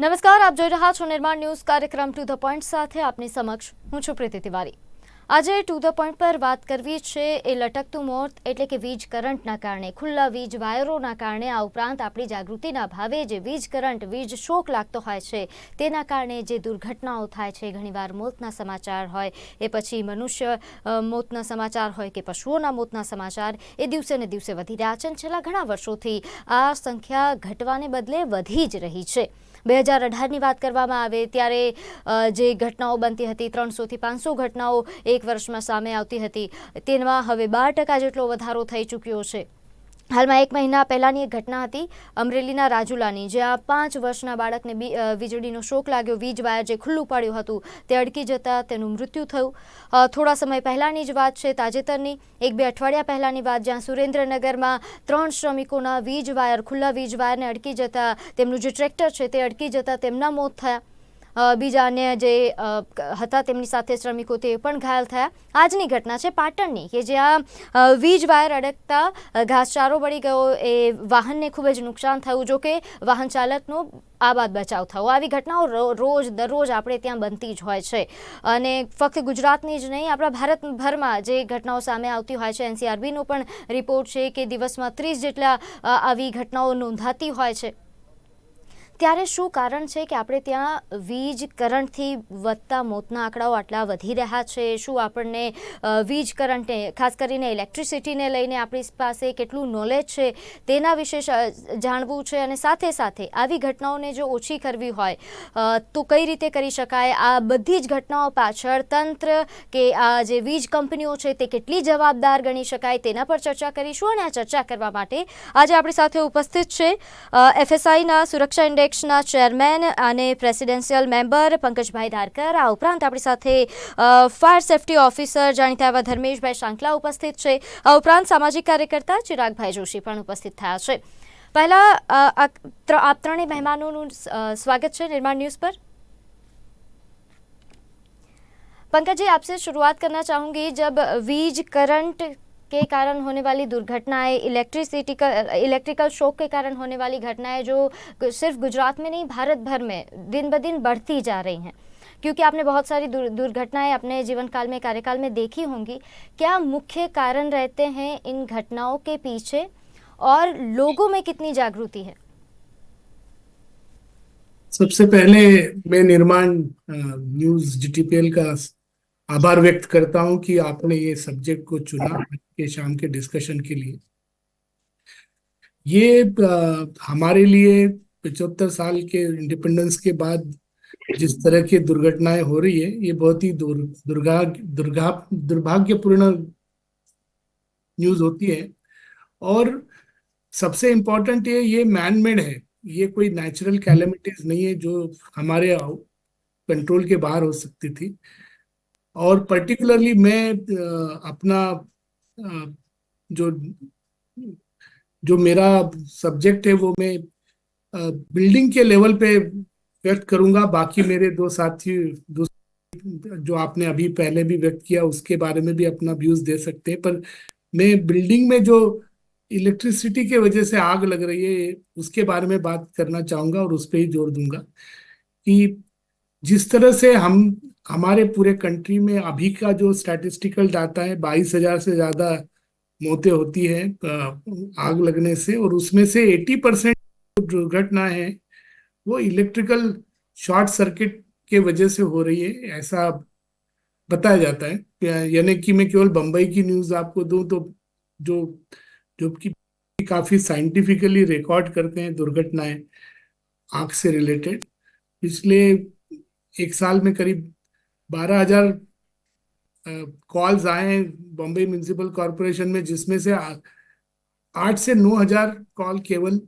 નમસ્કાર, આપ જોઈ રહ્યા છો નિર્માણ ન્યૂઝ કાર્યક્રમ ટુ ધ પોઈન્ટ સાથે આપની સમક્ષ હું છું પ્રીતિ તિવારી. આજે ટુ ધ પોઈન્ટ પર વાત કરવી છે એ લટકતું મોત એટલે કે વીજ કરંટના કારણે. ખુલ્લા વીજ વાયરોના કારણે આ ઉપરાંત આપણી જાગૃતિના ભાવે જે વીજ કરંટ, વીજ શોક લાગતો હોય છે, તેના કારણે જે દુર્ઘટનાઓ થાય છે, ઘણીવાર મોતના સમાચાર હોય, એ પછી મનુષ્ય મોતના સમાચાર હોય કે પશુઓના મોતના સમાચાર, એ દિવસે ને દિવસે વધી રહ્યા છે છેલ્લા ઘણા વર્ષોથી આ સંખ્યા ઘટવાને બદલે વધી જ રહી છે. બે હજાર અઢારની વાત કરવામાં આવે ત્યારે જે ઘટનાઓ બનતી હતી, ત્રણસોથી પાંચસો ઘટનાઓ એક વર્ષમાં સામે આવતી હતી, તેમાં હવે બાર ટકા જેટલો વધારો થઈ ચૂક્યો છે. હાલમાં એક મહિના પહેલાંની એક ઘટના હતી અમરેલીના રાજુલાની, જ્યાં પાંચ વર્ષના બાળકને વીજળીનો શોક લાગ્યો. વીજ વાયર જે ખુલ્લું પડ્યું હતું તે અડકી જતાં તેનું મૃત્યુ થયું. થોડા સમય પહેલાંની જ વાત છે તાજેતરની. એક બે અઠવાડિયા પહેલાંની વાત, જ્યાં સુરેન્દ્રનગરમાં ત્રણ શ્રમિકોના વીજ વાયર, ખુલ્લા વીજ વાયરને અડકી જતાં તેમનું જે ટ્રેક્ટર છે તે અડકી જતાં તેમના મોત થયા. બીજા અન્ય જે હતા તેમની સાથે શ્રમિકો તે પણ ઘાયલ થયા. આજની ઘટના છે પાટણની, કે જ્યાં વીજ વાયર અડકતા ઘાસચારો બળી ગયો, એ વાહનને ખૂબ જ નુકસાન થયું. જો કે વાહન ચાલકનો આબાદ બચાવ થયો. આવી ઘટનાઓ રોજ, દરરોજ આપણે ત્યાં બનતી જ હોય છે. અને ફક્ત ગુજરાતની જ નહીં, આપણા ભારતભરમાં જે ઘટનાઓ સામે આવતી હોય છે, એનસીઆરબીનો પણ રિપોર્ટ છે કે દિવસમાં ત્રીસ જેટલા આવી ઘટનાઓ નોંધાતી હોય છે. ત્યારે શું કારણ છે કે આપણે ત્યાં વીજ કરંટથી વધતા મોતના આંકડાઓ આટલા વધી રહ્યા છે? શું આપણને વીજ કરંટને, ખાસ કરીને ઇલેક્ટ્રિસિટીને લઈને આપણી પાસે કેટલું નોલેજ છે તેના વિશે જાણવું છે અને સાથે સાથે આવી ઘટનાઓને જો ઓછી કરવી હોય તો કઈ રીતે કરી શકાય? આ બધી જ ઘટનાઓ પાછળ તંત્ર કે આ જે વીજ કંપનીઓ છે તે કેટલી જવાબદાર ગણી શકાય તેના પર ચર્ચા કરીશું અને આ ચર્ચા કરવા માટે આજે આપણી સાથે ઉપસ્થિત છે એફએસઆઈના સુરક્ષા ઇન્ડેક્સના ચેરમેન અને પ્રેસિડેન્શિયલ મેમ્બર પંકજભાઈ ધારકર આ ઉપરાંત આપણી સાથે ફાયર સેફ્ટી ઓફિસર જાણીતા એવા ધર્મેશભાઈ શાંકલા ઉપસ્થિત છે આ ઉપરાંત સામાજિક કાર્યકર્તા ચિરાગભાઈ જોશી પણ ઉપસ્થિત થયા છે પહેલા અ, આ ત્ર- આપ ત્રણેય મહેમાનોનું અ, સ્વાગત છે નિર્માણ न्यूज़ पर पंकज जी आपसे शुरुआत करना चाहूंगी जब वीज करंट के कारण होने वाली दुर्घटनाएँ इलेक्ट्रिसिटी का इलेक्ट्रिकल शॉक के कारण होने वाली घटनाएँ जो सिर्फ़ गुजरात में नहीं, भारत भर में दिन ब दिन बढ़ती जा रही हैं। क्योंकि आपने बहुत सारी दुर्घटनाएँ अपने जीवन काल में, कार्यकाल में देखी होंगी, क्या मुख्य कारण रहते हैं इन घटनाओं के पीछे और लोगों में कितनी जागृति है? सबसे पहले मैं निर्माण न्यूज़ जीटीपीएल का आभार व्यक्त करता हूँ कि आपने ये सब्जेक्ट को चुना के शाम के डिस्कशन के लिए। ये हमारे लिए पिछहत्तर साल के इंडिपेंडेंस के बाद जिस तरह की दुर्घटनाएँ हो रही है ये बहुत ही दुर, दुर्गा दुर्गा दुर्भाग्यपूर्ण न्यूज़ होती है। और सबसे इम्पोर्टेंट ये ये मैन मेड है। ये कोई नेचुरल कैलेमिटीज नहीं है जो हमारे कंट्रोल के बाहर हो सकती थी। और पर्टिकुलरली मैं अपना जो जो मेरा सब्जेक्ट है वो मैं बिल्डिंग के लेवल पे व्यक्त करूँगा। बाकी मेरे दो साथी जो आपने अभी पहले भी व्यक्त किया उसके बारे में भी अपना व्यूज़ दे सकते हैं। पर मैं बिल्डिंग में जो इलेक्ट्रिसिटी के वजह से आग लग रही है, उसके बारे में बात करना चाहूँगा और उस पर ही ज़ोर दूँगा कि जिस तरह से हम हमारे पूरे कंट्री में अभी का जो स्टैटिस्टिकल डाटा है, बाईस हज़ार से ज़्यादा मौतें होती है आग लगने से, और उसमें से 80 परसेंट दुर्घटना है, वो इलेक्ट्रिकल शॉर्ट सर्किट के वजह से हो रही है, ऐसा बताया जाता है। यानी कि मैं केवल बंबई की न्यूज़ आपको दूँ तो जो जो कि काफ़ी साइंटिफिकली रिकॉर्ड करते हैं दुर्घटनाएँ आग से रिलेटेड पिछले एक साल में करीब बारह हज़ार कॉल्स आए हैं बॉम्बे म्यूनिसिपल कॉरपोरेशन में, जिसमें से आठ से नौ हज़ार कॉल केवल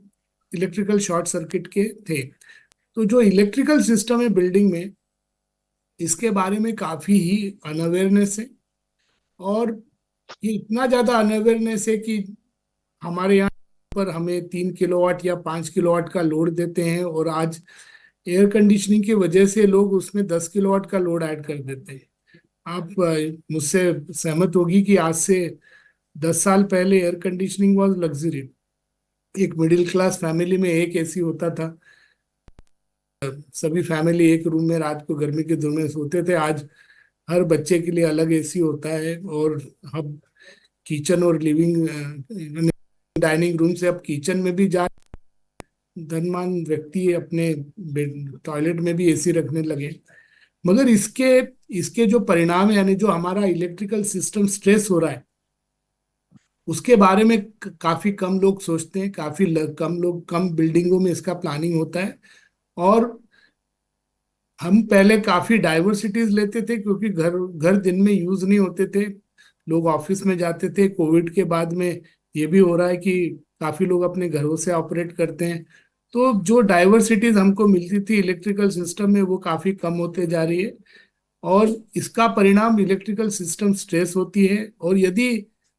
इलेक्ट्रिकल शॉर्ट सर्किट के थे। तो जो इलेक्ट्रिकल सिस्टम है बिल्डिंग में, इसके बारे में काफ़ी ही अनअवेयरनेस है। और ये इतना ज़्यादा अनअवेयरनेस है कि हमारे यहाँ पर हमें तीन किलोवाट या पाँच किलोवाट का लोड देते हैं और आज एयर कंडीशनिंग की वजह से लोग उसमें दस किलोवाट का लोड ऐड कर देते हैं। आप मुझसे सहमत होगी कि आज से दस साल पहले एयर कंडीशनिंग वॉज़ लग्जरी एक मिडिल क्लास फैमिली में एक एसी होता था। सभी फैमिली एक रूम में रात को गर्मी के दिन में सोते थे। आज हर बच्चे के लिए अलग एसी होता है और अब किचन और लिविंग डाइनिंग रूम से अब किचन में भी जा धनवान व्यक्ति अपने टॉयलेट में भी एसी रखने लगे। मगर इसके इसके जो परिणाम है, यानी जो हमारा इलेक्ट्रिकल सिस्टम स्ट्रेस हो रहा है, उसके बारे में काफ़ी कम लोग सोचते हैं, काफ़ी कम लोग, कम बिल्डिंगों में इसका प्लानिंग होता है। और हम पहले काफ़ी डाइवर्सिटीज लेते थे, क्योंकि घर घर दिन में यूज़ नहीं होते थे। लोग ऑफ़िस में जाते थे कोविड के बाद में ये भी हो रहा है कि काफ़ी लोग अपने घरों से ऑपरेट करते हैं। तो जो डाइवर्सिटीज हमको मिलती थी इलेक्ट्रिकल सिस्टम में, वो काफ़ी कम होते जा रही है। और इसका परिणाम इलेक्ट्रिकल सिस्टम स्ट्रेस होती है। और यदि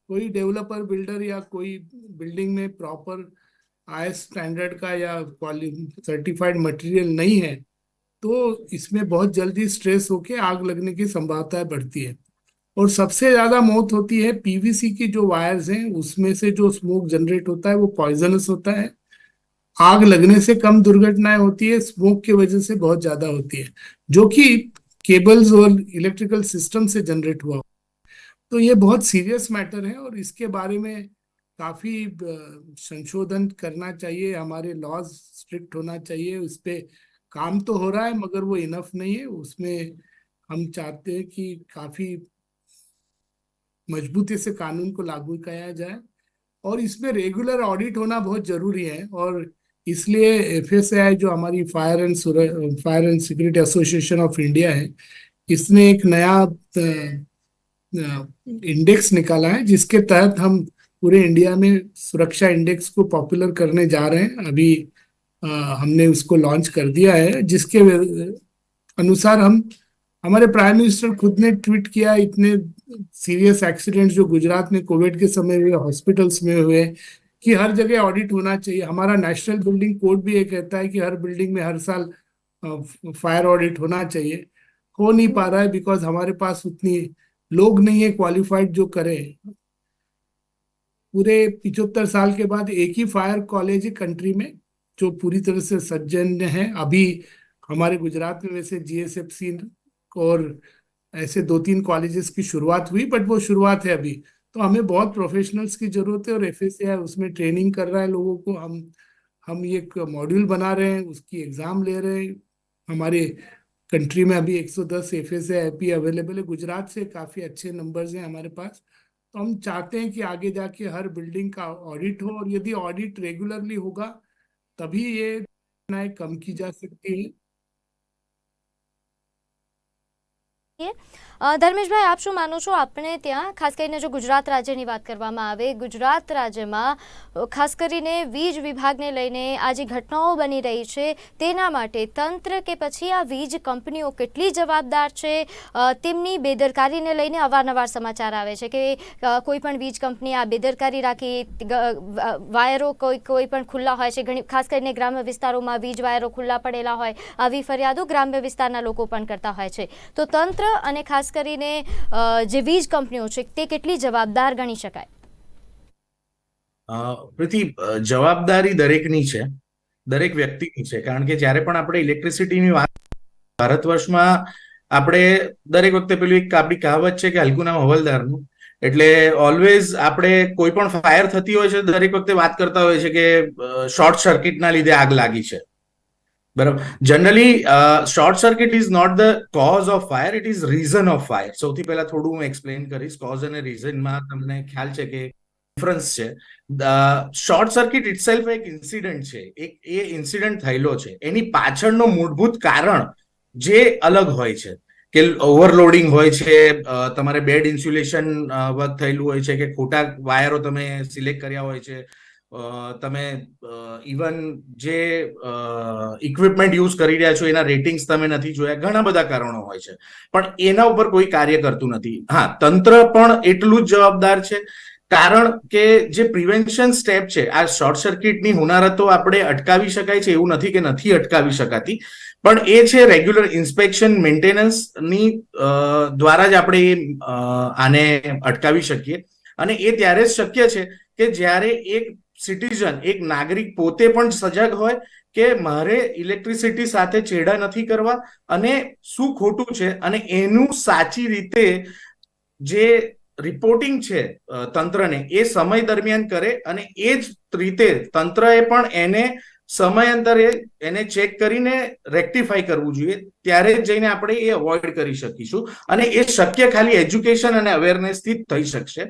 कोई डेवलपर बिल्डर या कोई बिल्डिंग में प्रॉपर आईएस स्टैंडर्ड का या क्वालि सर्टिफाइड मटेरियल नहीं है तो इसमें बहुत जल्दी स्ट्रेस होके आग लगने की संभावना बढ़ती है। और सबसे ज़्यादा मौत होती है पीवीसी की जो वायर्स हैं, उसमें से जो स्मोक जनरेट होता है, वो पॉइजनस होता है। आग लगने से कम दुर्घटनाएँ होती है स्मोक की वजह से बहुत ज़्यादा होती है, जो कि केबल्स और इलेक्ट्रिकल सिस्टम से जनरेट हुआ तो ये बहुत सीरियस मैटर है और इसके बारे में काफ़ी संशोधन करना चाहिए, हमारे लॉज स्ट्रिक्ट होना चाहिए, उस पर काम तो हो रहा है, मगर वो इनफ नहीं है। उसमें हम चाहते हैं कि काफ़ी मजबूती से कानून को लागू किया जाए। और इसमें रेगुलर ऑडिट होना बहुत ज़रूरी है और इसलिए एफएसआई जो हमारी fire and fire and security association of India है इसने एक नया इंडेक्स निकाला है जिसके तहत हम पूरे इंडिया में सुरक्षा इंडेक्स को पॉपुलर करने जा रहे हैं। अभी अ, हमने उसको लॉन्च कर दिया है जिसके अनुसार हम हमारे प्राइम मिनिस्टर खुद ने ट्वीट किया इतने सीरियस एक्सीडेंट जो गुजरात में कोविड के समय हुए हॉस्पिटल्स में हुए, कि हर जगह ऑडिट होना चाहिए। हमारा नेशनल बिल्डिंग कोड भी ये कहता है कि हर बिल्डिंग में हर साल फायर ऑडिट होना चाहिए। हो नहीं पा रहा है बिकॉज़ हमारे पास उतनी लोग नहीं है क्वालिफाइड जो करें। पूरे पिछहत्तर साल के बाद एक ही फायर कॉलेज है कंट्री में, जो पूरी तरह से सज्जन है, अभी हमारे गुजरात में वैसे जीएसएफसी और ऐसे दो तीन कॉलेजेस की शुरुआत हुई बट वो शुरुआत है अभी। तो हमें बहुत प्रोफेशनल्स की ज़रूरत है और एफएसआई उसमें ट्रेनिंग कर रहा है लोगों को। हम हम ये मॉड्यूल बना रहे हैं, उसकी एग्ज़ाम ले रहे हैं। हमारे कंट्री में अभी 110 एफएसआई आईपी अवेलेबल है। गुजरात से काफ़ी अच्छे नंबर्स हैं हमारे पास। तो हम चाहते हैं कि आगे जाके हर बिल्डिंग का ऑडिट हो और यदि ऑडिट रेगुलरली होगा, तभी ये कम की जा सकती है। ધર્મેશભાઈ, આપ શું માનો છો? આપણે ત્યાં, ખાસ કરીને જો ગુજરાત રાજ્યની વાત કરવામાં આવે, ગુજરાત રાજ્યમાં ખાસ કરીને વીજ વિભાગને લઈને આ જે ઘટનાઓ બની રહી છે, તેના માટે તંત્ર કે પછી આ વીજ કંપનીઓ કેટલી જવાબદાર છે? તેમની બેદરકારીને લઈને અવારનવાર સમાચાર આવે છે કે કોઈ પણ વીજ કંપની આ બેદરકારી રાખી વાયરો કોઈ કોઈ પણ ખુલ્લા હોય છે, ઘણી, ખાસ કરીને ગ્રામ્ય વિસ્તારોમાં વીજ વાયરો ખુલ્લા પડેલા હોય, આવી ફરિયાદો ગ્રામ્ય વિસ્તારના લોકો પણ કરતા હોય છે. તો તંત્ર અને ખાસ કરીને જે વીજ કંપનીઓ છે, તે કેટલી જવાબદાર ગણી શકાય? પ્રીતિ જવાબદારી દરેકની છે, દરેક વ્યક્તિની છે. કારણ કે જ્યારે પણ આપણે ઇલેક્ટ્રિસિટીની વાત ભારત વર્ષમાં આપણે દરેક વખતે પેલું એક આપણી કહાવત છે કે હલકું નામ હવલદારનું. એટલે ઓલવેઝ આપણે કોઈ પણ ફાયર થતી હોય છે, દરેક વખતે વાત કરતા હોય છે કે શોર્ટ સર્કિટના લીધે આગ લાગી છે. બરાબર. Generally short circuit is not the cause of fire it is reason of fire સૌથી પહેલા થોડું હું એક્સપ્લેન કરીશ. કોઝ અને રીઝનમાં તમને ખ્યાલ છે કે ડિફરન્સ છે. શોર્ટ સર્કિટ ઇટસેલ્ફ એક ઇન્સિડન્ટ છે. એક, એ ઇન્સિડન્ટ થયેલો છે. એની પાછળનો મૂળભૂત કારણ જે અલગ હોય છે. કે ઓવરલોડિંગ હોય છે તમારે બેડ ઇન્સ્યુલેશન વર્ક થયેલું હોય છે કે ખોટા વાયરો તમે સિલેક્ટ કર્યા હોય છે. તમે ઇવન જે ઇક્વિપમેન્ટ યુઝ કરી રહ્યા છો, એના રેટિંગ્સ તમે નથી જોયા, ઘણા બધા કારણો હોય છે. પણ એના ઉપર કોઈ કાર્ય કરતું નથી. હા, તંત્ર પણ એટલું જ જવાબદાર છે. કારણ કે જે પ્રિવેન્શન સ્ટેપ છે, આ શોર્ટ સર્કિટની હુનારતો આપણે અટકાવી શકાય છે, એવું નથી કે નથી અટકાવી શકાતી. પણ એ છે રેગ્યુલર ઇન્સ્પેક્શન મેન્ટેનન્સની દ્વારા જ આપણે આને અટકાવી શકીએ. અને એ ત્યારે જ શક્ય છે કે જ્યારે એક સિટીઝન એક નાગરિક પોતે પણ સજાગ હોય કે મારે ઇલેક્ટ્રિસિટી સાથે છેડા નથી કરવા અને શું ખોટું છે અને એનું સાચી રીતે જે રિપોર્ટિંગ છે તંત્રને એ સમય દરમિયાન કરે અને એ જ રીતે તંત્રએ પણ એને સમયાંતરે એને ચેક કરીને રેક્ટિફાઈ કરવું જોઈએ. ત્યારે જઈને આપણે એ અવોઇડ કરી શકીશું અને એ શક્ય ખાલી એજ્યુકેશન અને અવેરનેસથી જ થઈ શકશે.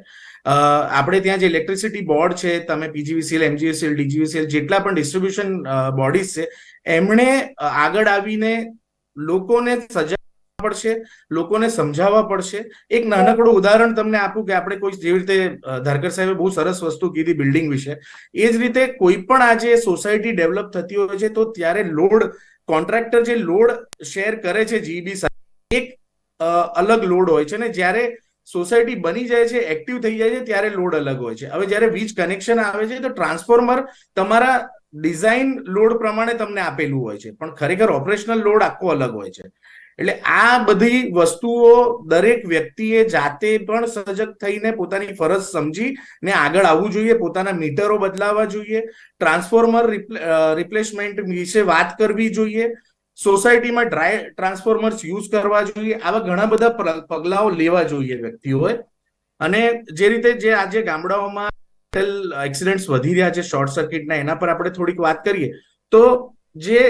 આપણે ત્યાં જે ઇલેક્ટ્રિસિટી બોર્ડ છે, તમે પીજીવીસીએલ એમજીવીસીએલ ડીજીવીસીએલ જેટલા પણ ડિસ્ટ્રીબ્યુશન બોડીઝ છે, એમણે આગળ આવીને લોકોને સજા પડશે, લોકોને સમજાવવા પડશે. એક નાનકડું ઉદાહરણ તમને આપું કે આપણે કોઈ જેવી રીતે ધારકર સાહેબે બહુ સરસ વસ્તુ કીધી બિલ્ડિંગ વિશે. એ જ રીતે કોઈ પણ આજે સોસાયટી ડેવલપ થતી હોય છે, તો ત્યારે લોડ, કોન્ટ્રાક્ટર જે લોડ શેર કરે છે જીબી સાથે એક અલગ લોડ હોય છે ને, જ્યારે સોસાયટી બની જાય છે એક્ટિવ થઈ જાય છે, ત્યારે લોડ અલગ હોય છે. હવે જ્યારે વીજ કનેક્શન આવે છે, તો ટ્રાન્સફોર્મર તમારા ડિઝાઇન લોડ પ્રમાણે તમને આપેલું હોય છે. પણ ખરેખર ઓપરેશનલ લોડ આખો અલગ હોય છે. એટલે આ બધી વસ્તુઓ દરેક વ્યક્તિએ જાતે પણ સજગ થઈને પોતાની ફરજ સમજી ને આગળ આવવું જોઈએ, પોતાના મીટરો બદલાવવા જોઈએ ટ્રાન્સફોર્મર રિપ્લેસમેન્ટ વિશે વાત કરવી જોઈએ સોસાયટીમાં ડ્રાય ટ્રાન્સફોર્મર્સ યુઝ કરવા જોઈએ. આવા ઘણા બધા પગલાઓ લેવા જોઈએ વ્યક્તિઓએ. અને જે રીતે જે આજે ગામડાઓમાં એક્સિડન્ટ્સ વધી રહ્યા છે શોર્ટ સર્કિટના એના પર આપણે થોડીક વાત કરીએ. તો જે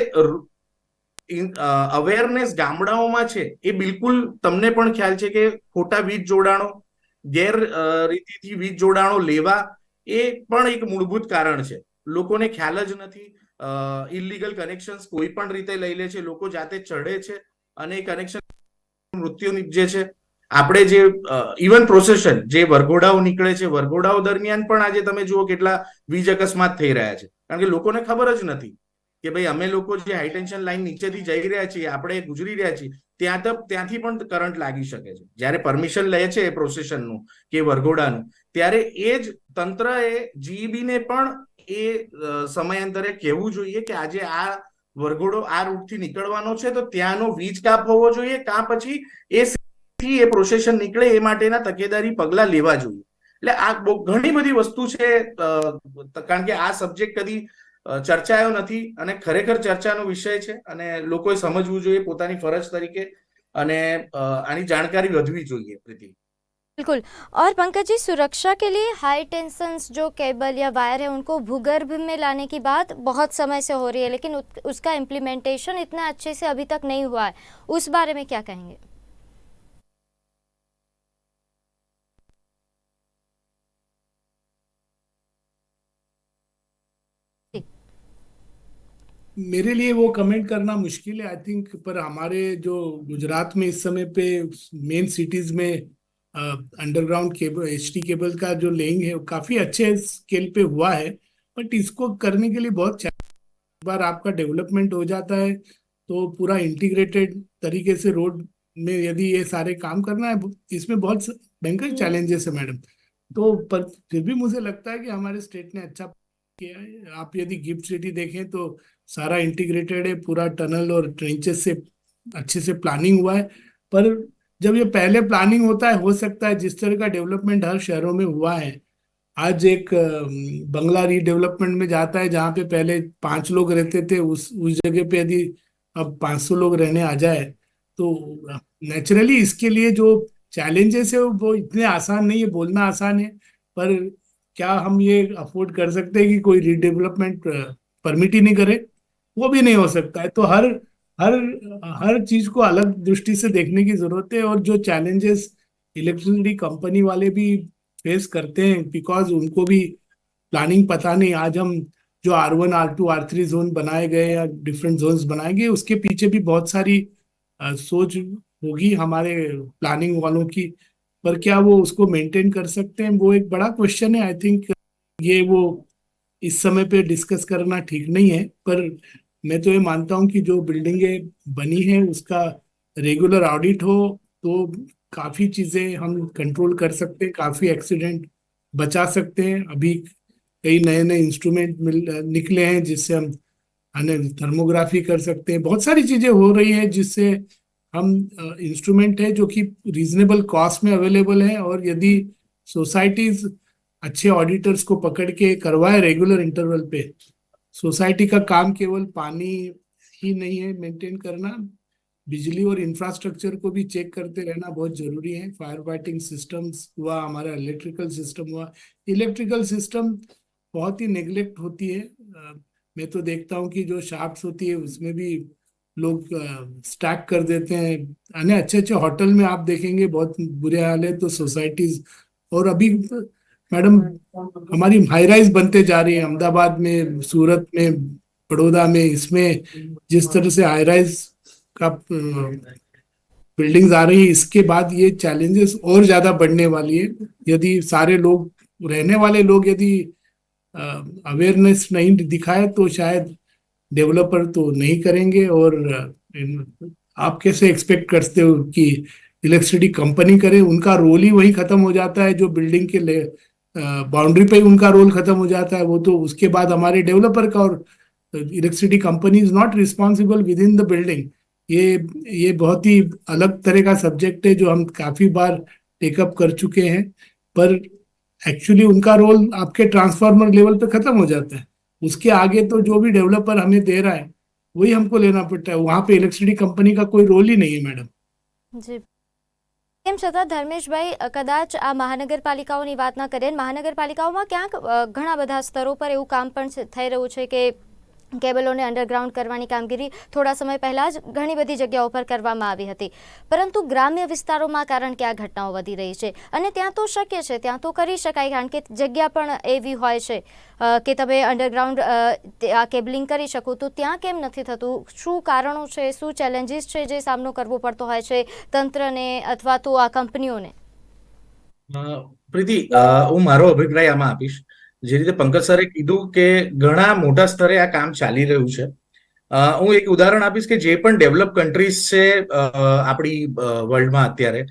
અવેરનેસ ગામડાઓમાં છે, એ બિલકુલ તમને પણ ખ્યાલ છે કે ખોટા વીજ જોડાણો, ગેર રીતિથી વીજ જોડાણો લેવા એ પણ એક મૂળભૂત કારણ છે. લોકોને ખ્યાલ જ નથી. ઇલીગલ કનેક્શન્સ કોઈ પણ રીતે લઈ લે છે, લોકો જાતે ચડે છે અને કનેક્શન મૃત્યુ નીપજે છે. આપણે જે ઇવન પ્રોસેશન જે વરઘોડાઓ નીકળે છે, વરઘોડાઓ દરમિયાન પણ આજે તમે જુઓ કેટલા વીજ અકસ્માત થઈ રહ્યા છે. કારણ કે લોકોને ખબર જ નથી કે ભાઈ અમે લોકો જે હાઈ ટેન્શન લાઈન નીચેથી જઈ રહ્યા છીએ, આપણે ગુજરી રહ્યા છીએ, ત્યાં તો ત્યાંથી પણ કરંટ લાગી શકે છે. જ્યારે પરમિશન લે છે એ પ્રોસેશનનું કે વરઘોડાનું, ત્યારે એ જ તંત્રએ જીઈબી ને પણ એ સમયાંતરે કહેવું જોઈએ કે આજે આ વરઘોડો આ રૂટથી નીકળવાનો છે, તો ત્યાંનો વીજ કાપ હોવો જોઈએ. કાં પછી એ થી એ પ્રોસેશન નીકળે એ માટેના તકેદારી પગલા લેવા જોઈએ. એટલે આ ઘણી બધી વસ્તુ છે કારણ કે આ સબ્જેક્ટ કદી ચર્ચાયો નથી અને ખરેખર ચર્ચાનો વિષય છે અને લોકોએ સમજવું જોઈએ પોતાની ફરજ તરીકે અને આની જાણકારી વધવી જોઈએ પ્રીતિ. बिल्कुल। और पंकज जी, सुरक्षा के लिए हाई टेंशन जो केबल या वायर है, उनको भूगर्भ में लाने की बात बहुत समय से हो रही है, लेकिन उसका इम्प्लीमेंटेशन इतना अच्छे से अभी तक नहीं हुआ है। उस बारे में क्या कहेंगे? मेरे लिए वो कमेंट करना मुश्किल है आई थिंक पर हमारे जो गुजरात में इस समय पे मेन सिटीज़ में अंडरग्राउंड केबल एचटी केबल का जो लेइंग है वो काफ़ी अच्छे स्केल पे हुआ है बट इसको करने के लिए बहुत एक बार आपका डेवलपमेंट हो जाता है तो पूरा इंटीग्रेटेड तरीके से रोड में यदि ये सारे काम करना है इसमें बहुत भयंकर चैलेंजेस है मैडम तो पर फिर भी मुझे लगता है कि हमारे स्टेट ने अच्छा किया है। आप यदि गिफ्ट सिटी देखें तो सारा इंटीग्रेटेड है पूरा टनल और ट्रेंचेस से अच्छे से प्लानिंग हुआ है पर जब ये पहले प्लानिंग होता है, हो सकता है जिस तरह का डेवलपमेंट हर शहरों में हुआ है, आज एक बंगला रीडेवलपमेंट में जाता है जहाँ पे पहले पाँच लोग रहते थे, उस उस जगह पे यदि अब 500 लोग रहने आ जाए तो नेचुरली इसके लिए जो चैलेंजेस है वो इतने आसान नहीं है, बोलना आसान है, पर क्या हम ये अफोर्ड कर सकते हैं कि कोई रीडेवलपमेंट परमिट ही नहीं करे? वो भी नहीं हो सकता है। तो हर हर हर चीज़ को अलग दृष्टि से देखने की ज़रूरत है और जो चैलेंजेस इलेक्ट्रिसिटी कंपनी वाले भी फेस करते हैं बिकॉज़ उनको भी प्लानिंग पता नहीं। आज हम जो R one R two R three zone बनाए गए या डिफरेंट जोन्स बनाए गए उसके पीछे भी बहुत सारी अ, सोच होगी हमारे प्लानिंग वालों की। पर क्या वो उसको मेंटेन कर सकते हैं? वो एक बड़ा क्वेश्चन है। आई थिंक ये वो इस समय पे डिस्कस करना ठीक नहीं है पर मैं तो ये मानता हूँ कि जो बिल्डिंगें बनी है, उसका रेगुलर ऑडिट हो तो काफ़ी चीज़ें हम कंट्रोल कर सकते हैं, काफ़ी एक्सीडेंट बचा सकते हैं। अभी कई नए नए इंस्ट्रूमेंट मिल, निकले हैं, जिससे हम थर्मोग्राफी कर सकते हैं। बहुत सारी चीज़ें हो रही है, जिससे हम इंस्ट्रूमेंट है, जो कि रीजनेबल कॉस्ट में अवेलेबल है, और यदि सोसाइटीज अच्छे ऑडिटर्स को पकड़ के करवाए रेगुलर इंटरवल पे सोसाइटी का काम केवल पानी ही नहीं है मेंटेन करना बिजली और इंफ्रास्ट्रक्चर को भी चेक करते रहना बहुत ज़रूरी है। फायर फाइटिंग सिस्टम्स हुआ हमारा इलेक्ट्रिकल सिस्टम हुआ। इलेक्ट्रिकल सिस्टम बहुत ही नेग्लेक्ट होती है। अ, मैं तो देखता हूँ कि जो शाफ्ट होती है उसमें भी लोग स्टैक कर देते हैं। अन्य अच्छे अच्छे होटल में आप देखेंगे बहुत बुरे हाल है तो सोसाइटीज और अभी मैडम हमारी हाई राइज बनते जा रही है अहमदाबाद में सूरत में बड़ौदा में इसमें जिस तरह से हाई राइज का बिल्डिंग्स आ रही है इसके बाद ये चैलेंजेस और ज़्यादा बढ़ने वाली है। यदि सारे लोग रहने वाले लोग यदि अवेयरनेस नहीं दिखाए तो शायद डेवलपर तो नहीं करेंगे और आप कैसे एक्सपेक्ट करते हो कि इलेक्ट्रिसिटी कंपनी करे? उनका रोल ही वही खत्म हो जाता है जो बिल्डिंग के ले बाउंड्री पे उनका रोल खत्म हो जाता है, वो तो उसके बाद हमारे डेवलपर का और electricity company is not responsible within the building ये ये बहुत ही अलग तरह का सब्जेक्ट है जो हम काफ़ी बार टेकअप कर चुके हैं, पर एक्चुअली उनका रोल आपके ट्रांसफार्मर लेवल पे खत्म हो जाता है। उसके आगे तो जो भी डेवलपर हमें दे रहा है, वही हमको लेना पड़ता है। वहाँ पे इलेक्ट्रिसिटी कंपनी का कोई रोल ही नहीं है मैडम જી તેમ છતાં ધર્મેશભાઈ કદાચ આ મહાનગરપાલિકાઓની વાત ન કરીએ. મહાનગરપાલિકાઓમાં ક્યાંક ઘણા બધા સ્તરો પર એવું કામ પણ થઈ રહ્યું છે કે કેબલોને અંડરગ્રાઉન્ડ કરવાની કામગીરી થોડા સમય પહેલાં જ ઘણી બધી જગ્યાઓ પર કરવામાં આવી હતી. પરંતુ ગ્રામ્ય વિસ્તારોમાં કારણ કે આ ઘટનાઓ વધી રહી છે અને ત્યાં તો શક્ય છે, ત્યાં તો કરી શકાય કારણ કે જગ્યા પણ એવી હોય છે કે તમે અંડરગ્રાઉન્ડ આ કેબલિંગ કરી શકો તો ત્યાં કેમ નથી થતું? શું કારણો છે? શું ચેલેન્જીસ છે જે સામનો કરવો પડતો હોય છે તંત્રને અથવા તો આ કંપનીઓને? પ્રીતિ હું મારો અભિપ્રાય આમાં આપીશ. જે રીતે પંકજ સરે કીધું કે ઘણા મોટા સ્તરે આ કામ ચાલી રહ્યું છે. હું એક ઉદાહરણ આપીશ કે જે પણ ડેવલપ કન્ટ્રીઝ છે આપણી વર્લ્ડમાં અત્યારે,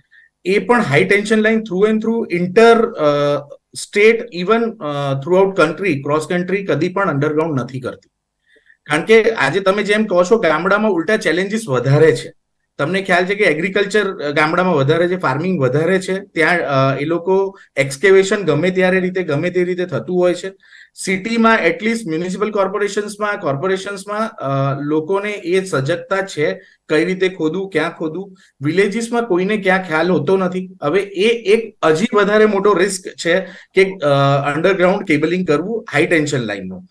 એ પણ high tension line through and through inter state even throughout country cross country કદી પણ અંડરગ્રાઉન્ડ નથી કરતી. કારણ કે આજે તમે જેમ કહો છો ગામડામાં ઉલટા ચેલેન્જીસ વધારે છે. તમને ખ્યાલ છે કે એગ્રીકલ્ચર ગામડામાં વધારે છે ફાર્મિંગ વધારે છે, ત્યાં એ લોકો એક્સકેવેશન ગમે ત્યારે રીતે, ગમે તે રીતે થતું હોય છે. સિટીમાં એટલીસ્ટ મ્યુનિસિપલ કોર્પોરેશન્સમાં કોર્પોરેશન્સમાં લોકોને એ સજગતા છે કઈ રીતે ખોદવું, ક્યાં ખોદવું. વિલેજીસમાં કોઈને ક્યાં ખ્યાલ હોતો નથી. હવે એ એક હજી વધારે મોટો રિસ્ક છે કે અંડરગ્રાઉન્ડ કેબલિંગ કરવું હાઈ ટેન્શન લાઈનનું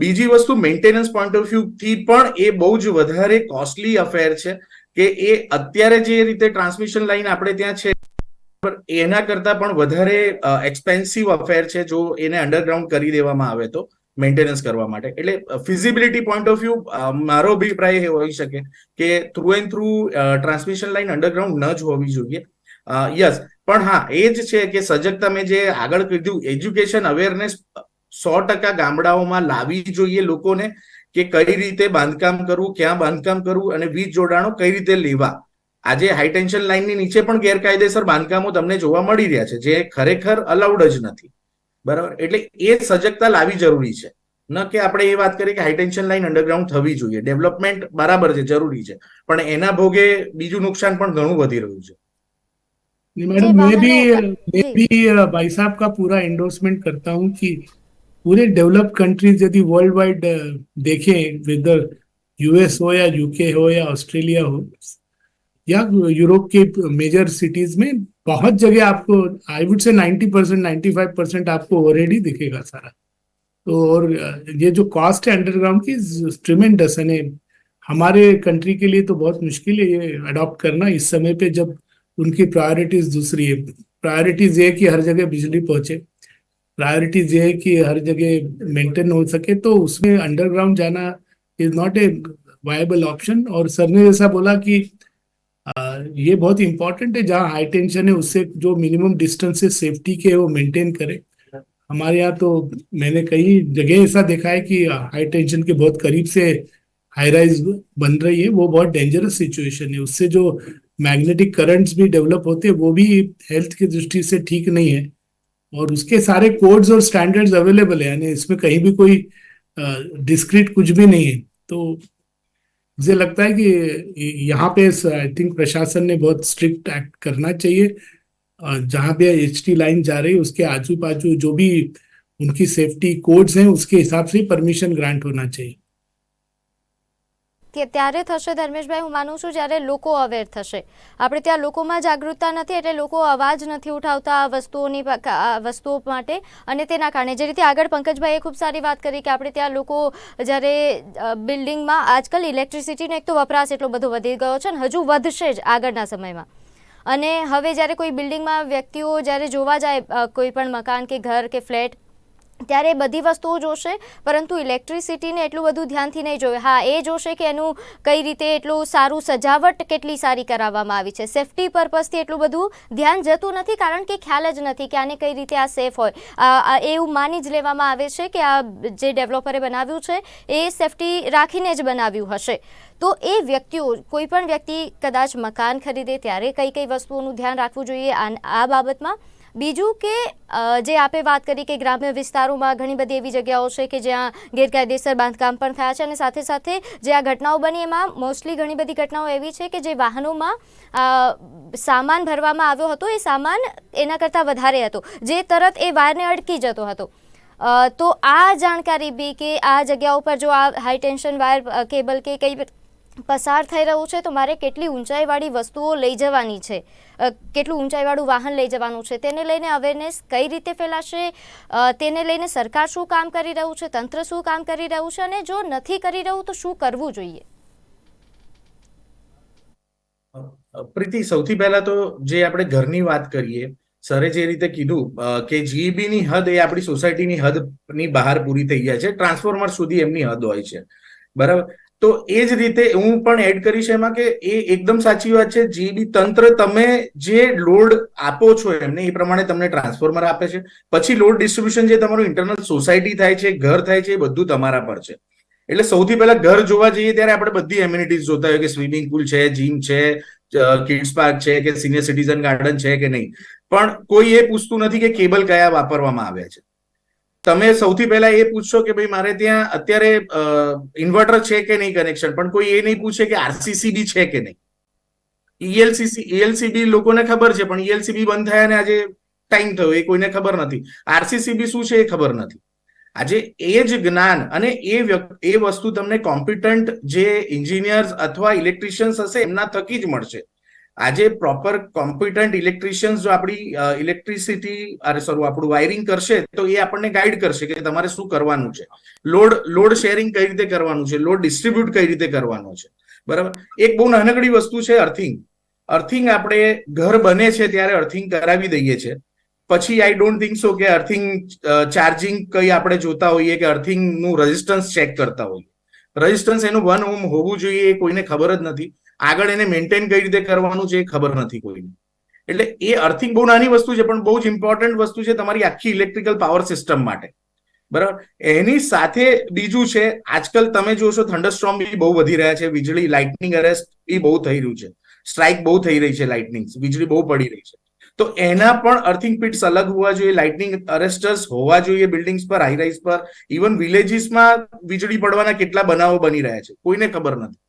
બીજી વસ્તુ મેન્ટેનન્સ પોઈન્ટ ઓફ વ્યૂ થી પણ એ બહુ જ વધારે કોસ્ટલી અફેર છે. કે એ અત્યારે જે રીતે ટ્રાન્સમિશન લાઈન આપણે ત્યાં છે એના કરતા પણ વધારે એક્સપેન્સિવ અફેર છે જો એને અંડરગ્રાઉન્ડ કરી દેવામાં આવે તો મેન્ટેનન્સ કરવા માટે. એટલે ફિઝિબિલિટી પોઈન્ટ ઓફ વ્યૂ મારો અભિપ્રાય એ હોઈ શકે કે through and through transmission line underground ન જ હોવી જોઈએ. યસ પણ હા, એ જ છે કે સજગ તમે જે આગળ કીધું એજ્યુકેશન અવેરનેસ સો ટકા ગામડાઓમાં લાવવી જોઈએ લોકોને. કે કઈ રીતે બાંધકામ કરવું ક્યાં બાંધકામ કરવું અને વીજ જોડાણો કઈ રીતે લેવા આજે હાઈ ટેન્શન લાઈનની નીચે પણ ગેરકાયદેસર બાંધકામો તમને જોવા મળી રહ્યા છે જે ખરેખર અલાઉડ જ નથી બરાબર એટલે એ સજગતા લાવવી જરૂરી છે ન કે આપણે એ વાત કરીએ કે હાઈ ટેન્શન લાઈન અંડરગ્રાઉન્ડ થવી જોઈએ ડેવલપમેન્ટ બરાબર છે જરૂરી છે પણ એના ભોગે બીજું નુકસાન પણ घणું વધી રહ્યું છે नहीं मैडम जी, मैं भी वाहनों का- मैं जी। भी अ, भाई साहब का पूरा एंडोर्समेंट करता हूँ कि पूरे डेवलप कंट्रीज़ यदि वर्ल्ड वाइड देखें विद यूएस हो या यूके हो या ऑस्ट्रेलिया हो, या यूरोप के मेजर सिटीज़ में बहुत जगह आपको I would say 90 percent ninety five percent आपको ऑलरेडी दिखेगा सारा। तो और ये जो कॉस्ट है अंडरग्राउंड की ट्रिमेंडस है हमारे कंट्री के लिए तो बहुत मुश्किल है ये अडॉप्ट करना। इस समय पे जब उनकी प्रायोरिटीज दूसरी है प्रायोरिटीज ये कि हर जगह बिजली पहुँचे। प्रायोरिटीज ये है कि हर जगह मेंटेन हो सके तो उसमें अंडरग्राउंड जाना is not a viable option और सर ने जैसा बोला कि ये बहुत इंपॉर्टेंट है, जहाँ हाई टेंशन है, उससे जो मिनिमम डिस्टेंसेस सेफ्टी के वो मेंटेन करें। हमारे यहाँ तो मैंने कई जगह ऐसा देखा है कि हाई टेंशन के बहुत करीब से हाई राइज बन रही है, वो बहुत डेंजरस सिचुएशन है। उससे जो मैग्नेटिक करंट्स भी डेवलप होते हैं, वो भी हेल्थ की दृष्टि से ठीक नहीं है। और उसके सारे कोड्स और स्टैंडर्ड्स अवेलेबल है, यानी इसमें कहीं भी कोई डिस्क्रीट कुछ भी नहीं है। तो मुझे लगता है कि यहाँ पे आई थिंक प्रशासन ने बहुत स्ट्रिक्ट एक्ट करना चाहिए। जहाँ पे एच टी लाइन जा रही है, उसके आजू बाजू जो भी उनकी सेफ्टी कोड्स हैं, उसके हिसाब से परमिशन ग्रांट होना चाहिए। કે ત્યારે થશે ધર્મેશભાઈ, હું માનું છું જ્યારે લોકો અવેર થશે. આપણે ત્યાં લોકોમાં જાગૃતતા નથી એટલે લોકો અવાજ નથી ઉઠાવતા આ વસ્તુઓની વસ્તુઓ માટે અને તેના કારણે. જે રીતે આગળ પંકજભાઈએ ખૂબ સારી વાત કરી કે આપણે ત્યાં લોકો જ્યારે બિલ્ડિંગમાં આજકાલ ઇલેક્ટ્રિસિટીનો એક તો વપરાશ એટલો બધો વધી ગયો છે ને હજુ વધશે જ આગળના સમયમાં. અને હવે જ્યારે કોઈ બિલ્ડિંગમાં વ્યક્તિઓ જ્યારે જોવા જાય કોઈ પણ મકાન કે ઘર કે ફ્લેટ ત્યારે બધી વસ્તુઓ જોશે, પરંતુ ઇલેક્ટ્રિસિટીને એટલું બધું ધ્યાનથી નહીં જોવે હા, એ જોશે કે એનું કઈ રીતે એટલું સારું સજાવટ કેટલી સારી કરાવવામાં આવી છે. સેફટી પર્પઝથી એટલું બધું ધ્યાન જતું નથી, કારણ કે ખ્યાલ જ નથી કે આને કઈ રીતે આ સેફ હોય. એવું માની જ લેવામાં આવે છે કે આ જે ડેવલપરે બનાવ્યું છે, એ સેફટી રાખીને જ બનાવ્યું હશે. તો એ વ્યક્તિઓ, કોઈ પણ વ્યક્તિ કદાચ મકાન ખરીદે, ત્યારે કઈ કઈ વસ્તુઓનું ધ્યાન રાખવું જોઈએ આ બાબતમાં બીજું કે જે આપે વાત કરી કે ગ્રામ્ય વિસ્તારોમાં ઘણી બધી એવી જગ્યાઓ છે કે જ્યાં ગેરકાયદેસર બાંધકામ પણ થયા છે અને સાથે સાથે જે આ ઘટનાઓ બની એમાં મોસ્ટલી ઘણી બધી ઘટનાઓ એવી છે કે જે વાહનોમાં સામાન ભરવામાં આવ્યો હતો. એ સામાન એના કરતાં વધારે હતો. જે તરત એ વાયરને અડકી જતો હતો. તો આ જાણકારી બી કે આ જગ્યા ઉપર જો આ હાઈ ટેન્શન વાયર કેબલ કે કંઈ પસાર થઈ રહ્યું છે, તો મારે કેટલી ઊંચાઈવાળી વસ્તુઓ લઈ જવાની છે? કેટલું ઊંચાઈવાળું વાહન લઈ જવાનું છે? તેને લઈને અવેરનેસ કઈ રીતે ફેલાશે? તેને લઈને સરકાર શું કામ કરી રહ્યું છે? તંત્ર શું કામ કરી રહ્યું છે? અને જો નથી કરી રહ્યું, તો શું કરવું જોઈએ? પ્રીતિ, સૌથી પહેલા તો જે આપણે ઘરની વાત કરીએ, સરે જે રીતે કીધું કે જીઈબી ની હદ એ આપણી સોસાયટીની હદની બહાર પૂરી થઈ જાય છે ટ્રાન્સફોર્મર સુધી એમની હદ હોય છે. બરાબર? તો એ જ રીતે હું પણ એડ કરીશ એમાં કે એ એકદમ સાચી વાત છે. જે બી તંત્ર તમે જે લોડ આપો છો એમને, એ પ્રમાણે તમને ટ્રાન્સફોર્મર આપે છે. પછી લોડ ડિસ્ટ્રીબ્યુશન જે તમારું ઇન્ટરનલ સોસાયટી થાય છે, ઘર થાય છે, એ બધું તમારા પર છે. એટલે સૌથી પહેલા ઘર જોવા જઈએ ત્યારે આપણે બધી એમ્યુનિટીઝ જોતા હોય કે સ્વિમિંગ પુલ છે જીમ છે કિડ્સ પાર્ક છે, કે સિનિયર સિટીઝન ગાર્ડન છે કે નહીં. પણ કોઈ એ પૂછતું નથી કે કેબલ કયા વાપરવામાં આવ્યા છે. તમે સૌથી પહેલા એ પૂછશો કે ભાઈ મારે ત્યાં અત્યારે ઇન્વર્ટર છે કે નહીં કનેક્શન પણ કોઈ એ નહીં પૂછે કે આરસીસીબી છે કે નહીં? ઈએલસીસી ઈએલસીબી લોકોને ખબર છે, પણ ઈએલસીબી બંધ થયા ને આજે ટાઈમ થયો, એ કોઈને ખબર નથી. આરસીસીબી શું છે એ ખબર નથી. આજે એ જ જ્ઞાન અને એ એ વસ્તુ તમને કોમ્પિટન્ટ જે એન્જિનિયર્સ અથવા ઇલેક્ટ્રિશિયન્સ હશે, એમના થકી જ મળશે. આજે પ્રોપર કોમ્પિટન્ટ ઇલેક્ટ્રિશિયન્સ જો આપણી ઇલેક્ટ્રિસિટી અરે સોરી આપણું વાયરિંગ કરશે, તો એ આપણને ગાઈડ કરશે કે તમારે શું કરવાનું છે. લોડ લોડ શેરિંગ કઈ રીતે કરવાનું છે? લોડ ડિસ્ટ્રીબ્યુટ કઈ રીતે કરવાનો છે? બરાબર? એક બહુ નાનકડી વસ્તુ છે અર્થિંગ અર્થિંગ આપણે ઘર બને છે ત્યારે અર્થિંગ કરાવી દઈએ છીએ પછી આઈ ડોન્ટ થિંક સો કે અર્થિંગ ચાર્જિંગ કઈ આપણે જોતા હોઈએ કે અર્થિંગનું રેઝિસ્ટન્સ ચેક કરતા હોઈએ. રેઝિસ્ટન્સ એનું વન ઓમ હોવું જોઈએ એ કોઈને ખબર જ નથી. આગળ એને મેન્ટેન કઈ રીતે કરવાનું છે એ ખબર નથી કોઈને. એટલે એ અર્થિંગ બહુ નાની વસ્તુ છે, પણ બહુ જ ઇમ્પોર્ટન્ટ વસ્તુ છે તમારી આખી ઇલેક્ટ્રિકલ પાવર સિસ્ટમ માટે. બરાબર? એની સાથે બીજું છે, આજકાલ તમે જોશો થંડરસ્ટ્રોમ બી બહુ વધી રહ્યા છે, વીજળી લાઇટનિંગ અરેસ્ટ એ બહુ થઈ રહ્યું છે. સ્ટ્રાઇક બહુ થઈ રહી છે લાઇટનિંગ વીજળી બહુ પડી રહી છે. તો એના પણ અર્થિંગ પીટ્સ અલગ હોવા જોઈએ લાઇટનિંગ અરેસ્ટર્સ હોવા જોઈએ બિલ્ડિંગ્સ પર હાઈ રાઇઝ પર ઇવન વિલેજીસમાં વીજળી પડવાના કેટલા બનાવો બની રહ્યા છે, કોઈને ખબર નથી.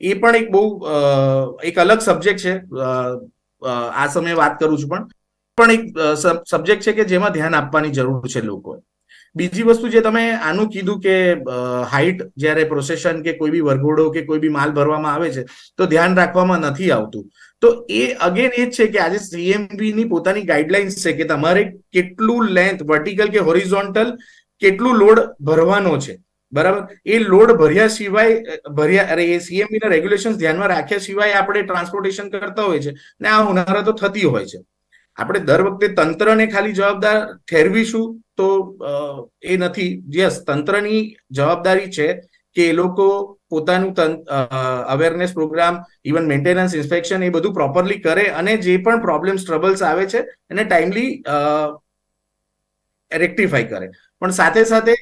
એ પણ એક બહુ એક અલગ સબ્જેક્ટ છે. આ સમયે વાત કરું છું પણ. પણ એક સબ્જેક્ટ છે કે જેમાં ધ્યાન આપવાની જરૂર છે લોકોએ. બીજી વસ્તુ જે તમે આનું કીધું કે હાઇટ જ્યારે પ્રોસેશન કે કોઈ બી વરઘોડો કે કોઈ બી માલ ભરવામાં આવે છે, તો ધ્યાન રાખવામાં નથી આવતું. તો એ અગેન એ જ છે કે આજે સીએમબી ની પોતાની ગાઈડલાઇન્સ છે કે તમારે કેટલું લેન્થ વર્ટિકલ કે હોરિઝોન્ટલ કેટલું લોડ ભરવાનો છે. બરાબર? એ લોડ ભર્યા સિવાય ભર્યા, અરે, એ સીએમબી ના રેગ્યુલેશન ધ્યાનમાં રાખ્યા સિવાય આપણે ટ્રાન્સપોર્ટેશન કરતા હોય છે ને આ હોનારતો થતી હોય છે. આપણે દર વખતે તંત્રને ખાલી જવાબદાર ઠેરવીશું તો એ નથી. યસ, તંત્રની જવાબદારી છે કે એ લોકો પોતાનું awareness program even maintenance inspection એ બધું પ્રોપરલી કરે અને જે પણ પ્રોબ્લેમ્સ ટ્રબલ્સ આવે છે એને ટાઈમલી રેક્ટિફાઈ કરે. પણ સાથે સાથે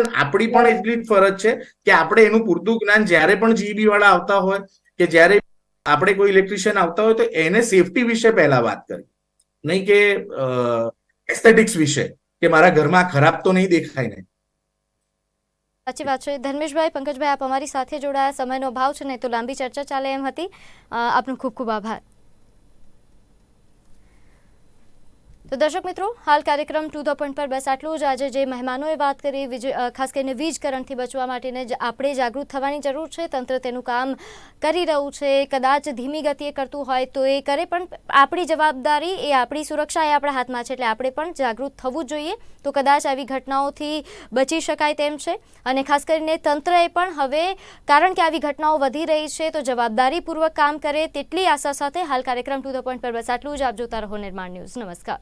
આપણી પણ એટલી જ ફરજ છે કે આપણે એનું પૂરતું જ્ઞાન જ્યારે પણ જીબી વાળા આવતા હોય કે જ્યારે આપણે કોઈ ઇલેક્ટ્રિશિયન આવતા હોય તો એને સેફટી વિશે પહેલા વાત કરી નહીં કે એસ્થેટિક્સ વિશે કે મારા ઘરમાં ખરાબ તો નહીં દેખાય ને. સાચી વાત છે. ધર્મેશભાઈ પંકજભાઈ આપ અમારી સાથે જોડાયા. સમયનો અભાવ છે ને તો લાંબી ચર્ચા ચાલે એમ હતી. આપનો ખૂબ ખૂબ આભાર. તો દર્શક મિત્રો, હાલ કાર્યક્રમ ટુ ધ પોઈન્ટ પર બસ આટલું જ. આજે જે મહેમાનોએ વાત કરી વીજ ખાસ કરીને વીજકરણથી બચવા માટેને આપણે જાગૃત થવાની જરૂર છે. તંત્ર તેનું કામ કરી રહ્યું છે. કદાચ ધીમી ગતિએ કરતું હોય તો એ કરે, પણ આપણી જવાબદારી એ આપણી સુરક્ષા એ આપણા હાથમાં છે, એટલે આપણે પણ જાગૃત થવું જોઈએ. તો કદાચ આવી ઘટનાઓથી બચી શકાય તેમ છે. અને ખાસ કરીને તંત્રએ પણ હવે, કારણ કે આવી ઘટનાઓ વધી રહી છે, તો જવાબદારીપૂર્વક કામ કરે તેટલી આશા સાથે હાલ કાર્યક્રમ ટુ ધ પોઈન્ટ પર બસ આટલું જ. આપ જોતા રહો નિર્માણ ન્યૂઝ. નમસ્કાર.